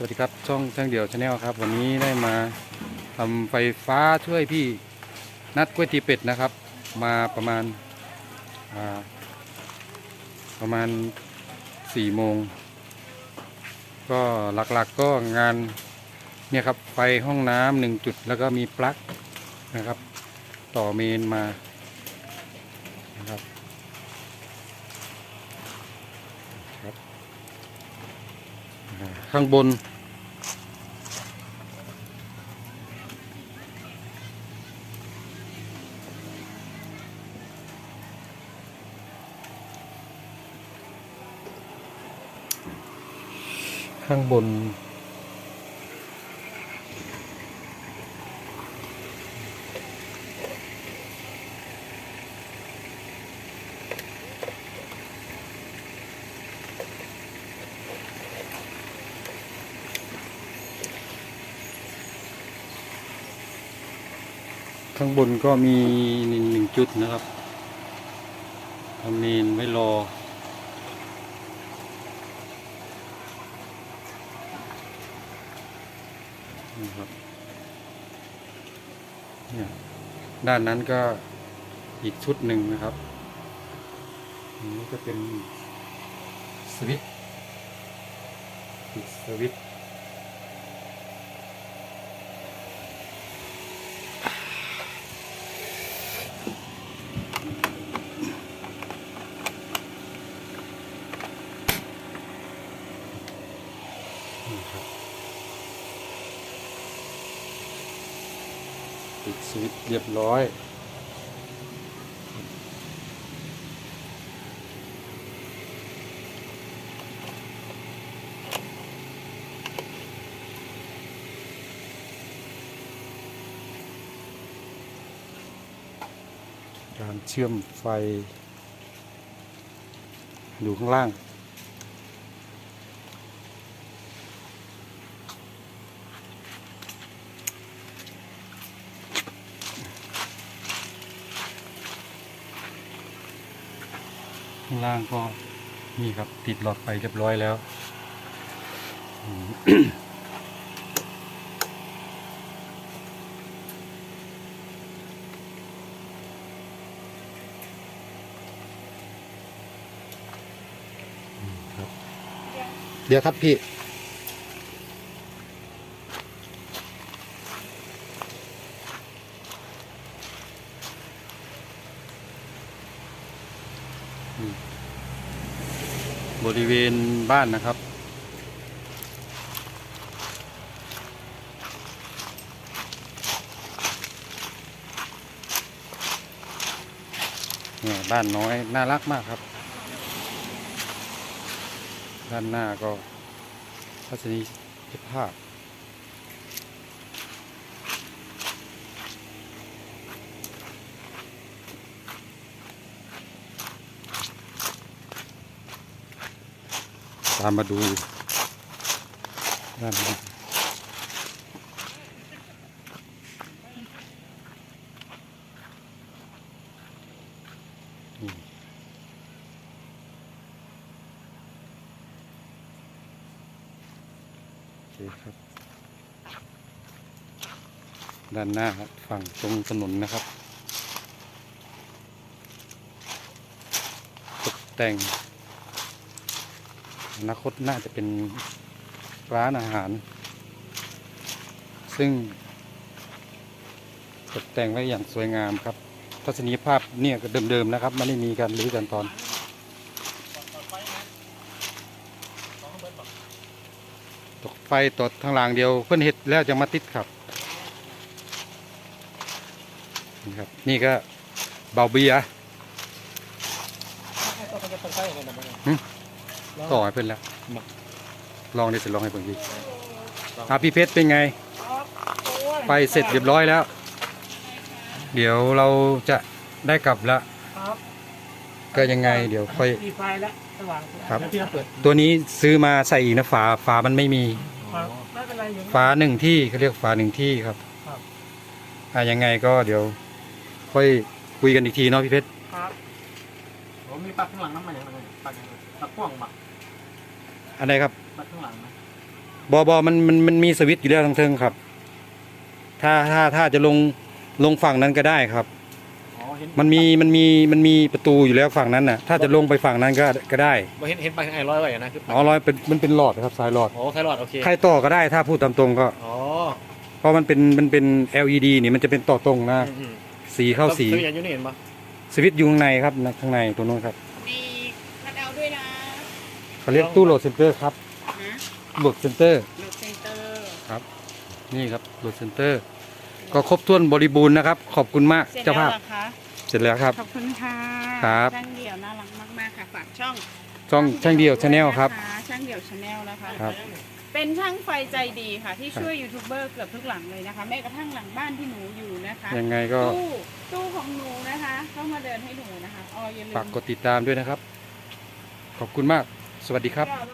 สวัสดีครับช่องช่างเดี่ยวชาแนลครับ วันนี้ได้มาทำไฟฟ้าช่วยพี่นัดก๋วยตีเป็ดนะครับ มาประมาณาประมาณสี่โมงก็หลักๆก็งานเนี่ยครับไฟห้องน้ำหนึ่งจุดแล้วก็มีปลั๊กนะครับ ต่อเมนมานะครับอ่า ข้างบน ข้างบน ข้างบนก็มีหนึ่งงจุดนะครับทำเมนไว้รอนี่ครับเนี่ยด้านนั้นก็อีกชุดหนึ่งนะครับอันนี้ก็เป็นสวิตช์สวิต ปิดสวิตเรียบร้อยการเชื่อมไฟ อยู่ข้างล่าง ข้างล่างก็นี่ครับติดหลอดไฟเรียบร้อยแล้วเดี๋ยวครับพี่ บริเวณบ้านนะครับ เนี่ยบ้านน้อยน่ารักมากครับ ด้านหน้าก็ทัศนียภาพ ตามมาดูด้านนี้คครับด้านหน้าฝั่งตรงถนนนะครับ ตกแต่ง อนาคตน่าจะเป็นร้านอาหาร ซึ่งตกแต่งไว้อย่างสวยงามครับ ทัศนียภาพเนี่ยก็เดิมๆนะครับไม่ได้มีการรื้อกันตอนตกไฟตดทางหลางเดียว เพื่อนเห็ดแล้วจะมาติดครับนี่ครับ นี่ก็เบาเบียร์ หึ ต่อให้เพื่อนแล้วลองได้สิลองให้เพื่อนดีอะพี่เพชรเป็นไง ไปเสร็จเรียบร้อยแล้ว เดี๋ยวเราจะได้กลับแล้วครับก็ยังไงเดี๋ยวค่อยมีไฟแล้วสว่างครับแล้วพี่ก็เปิดตัวนี้ซื้อมาใส่อีกนะฝาฝามันไม่มีครับไม่เป็นไรอยู่ฝาหนึ่งที่เขาเรียกฝาหนึ่งที่ครับครับอะยังไงก็เดี๋ยว ค่อยคุยกันอีกทีเนาะพี่เพชรครับผมมีปลั๊กข้างหลังน้ำมันอย่างไรปลั๊กอย่างไรปลั๊กพ่วงปะ อันไหนครับปลั๊กข้างหลังนะบอบอมันมันมันมีสวิตช์อยู่แล้วทางเทิงครับ ถ้าถ้าถ้าจะลงลงฝั่งนั้นก็ได้ครับ อ๋อเห็นมันมีมันมีมันมีประตูอยู่แล้วฝั่งนั้นน่ะ ถ้าจะลงไปฝั่งนั้นก็ก็ได้บ่เห็นเห็นปลั๊กไอ้ร้อยไว้อะนะคืออ๋อร้อยเป็นมันเป็นหลอดนะครับสายหลอด โอ้ไทรอดโอเคใครต่อก็ได้ถ้าพูดตามตรงก็ อ๋อเพราะมันเป็นมันเป็น LED นี่มันจะเป็นต่อตรงนะ อืมอืมสีเข้าสีแล้วอย่างอยู่นี่เห็นปะสวิตช์อยู่ข้างในครับนะข้างในตัวนู้นครับ มีคัดเอาท์ด้วยนะ เขาเรียกตู้โหลดเซนเตอร์ครับนะโหลดเซนเตอร์โหลดเซ็นเตอร์นี่ครับโหลดเซนเตอร์ ก็ครบถ้วนบริบูรณ์นะครับ ขอบคุณมากเสร็จเจ้าแล้วภาพเหรอคะเสร็จแล้วครับ ขอบคุณค่ะครับ ช่างเดี่ยวน่ารักมากๆค่ะฝากช่องช่องช่างเดียวชาแนลครับนะะช่างเดี่ยวชาแนลนะคะ ครับ เป็นช่างไฟใจดีค่ะ ที่ช่วยยูทูบเบอร์เกือบทุกหลังเลยนะคะแม้กระทั่งหลังบ้านที่หนูอยู่นะคะยังไงก็ตู้ตู้ของหนูนะคะ เข้ามาเดินให้หนูนะคะอ๋ออย่าลืมฝากกดติดตามด้วยนะครับ ขอบคุณมาก สวัสดีครับ